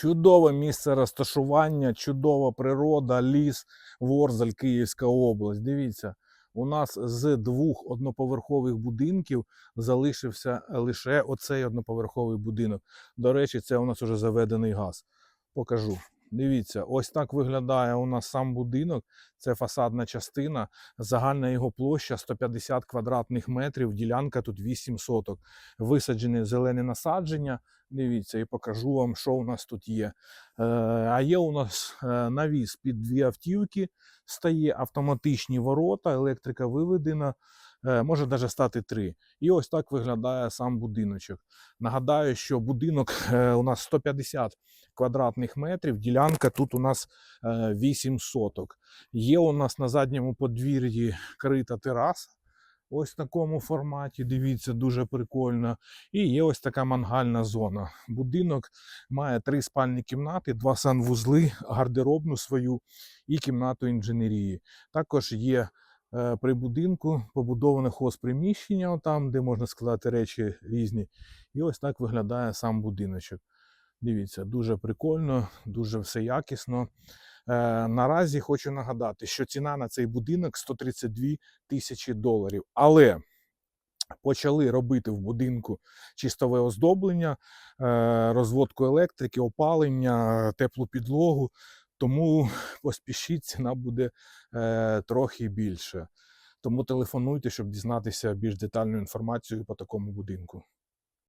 Чудове місце розташування, чудова природа, ліс, Ворзель, Київська область. Дивіться, у нас з двох одноповерхових будинків залишився лише оцей одноповерховий будинок. До речі, це у нас вже заведений газ. Покажу. Дивіться, ось так виглядає у нас сам будинок. Це фасадна частина. Загальна його площа 150 квадратних метрів. Ділянка тут 8 соток. Висаджені зелені насадження. Дивіться, і покажу вам, що у нас тут є. Е, а є у нас е, навіс під дві автівки, стає автоматичні ворота, електрика виведена, може навіть стати три. І ось так виглядає сам будиночок. Нагадаю, що будинок е, у нас 150 квадратних метрів, ділянка тут у нас е, 8 соток. Є у нас на задньому подвір'ї крита тераса. Ось в такому форматі, дивіться, дуже прикольно. І є ось така мангальна зона. Будинок має три спальні кімнати, два санвузли, гардеробну свою і кімнату інженерії. Також є е, при будинку побудоване хозприміщення, там, де можна складати речі різні. І ось так виглядає сам будиночок. Дивіться, дуже прикольно, дуже все якісно. Е, наразі хочу нагадати, що ціна на цей будинок 132 тисячі доларів. Але почали робити в будинку чистове оздоблення, е, розводку електрики, опалення, теплу підлогу. Тому поспішіть, ціна буде е, трохи більше. Тому телефонуйте, щоб дізнатися більш детальну інформацію по такому будинку.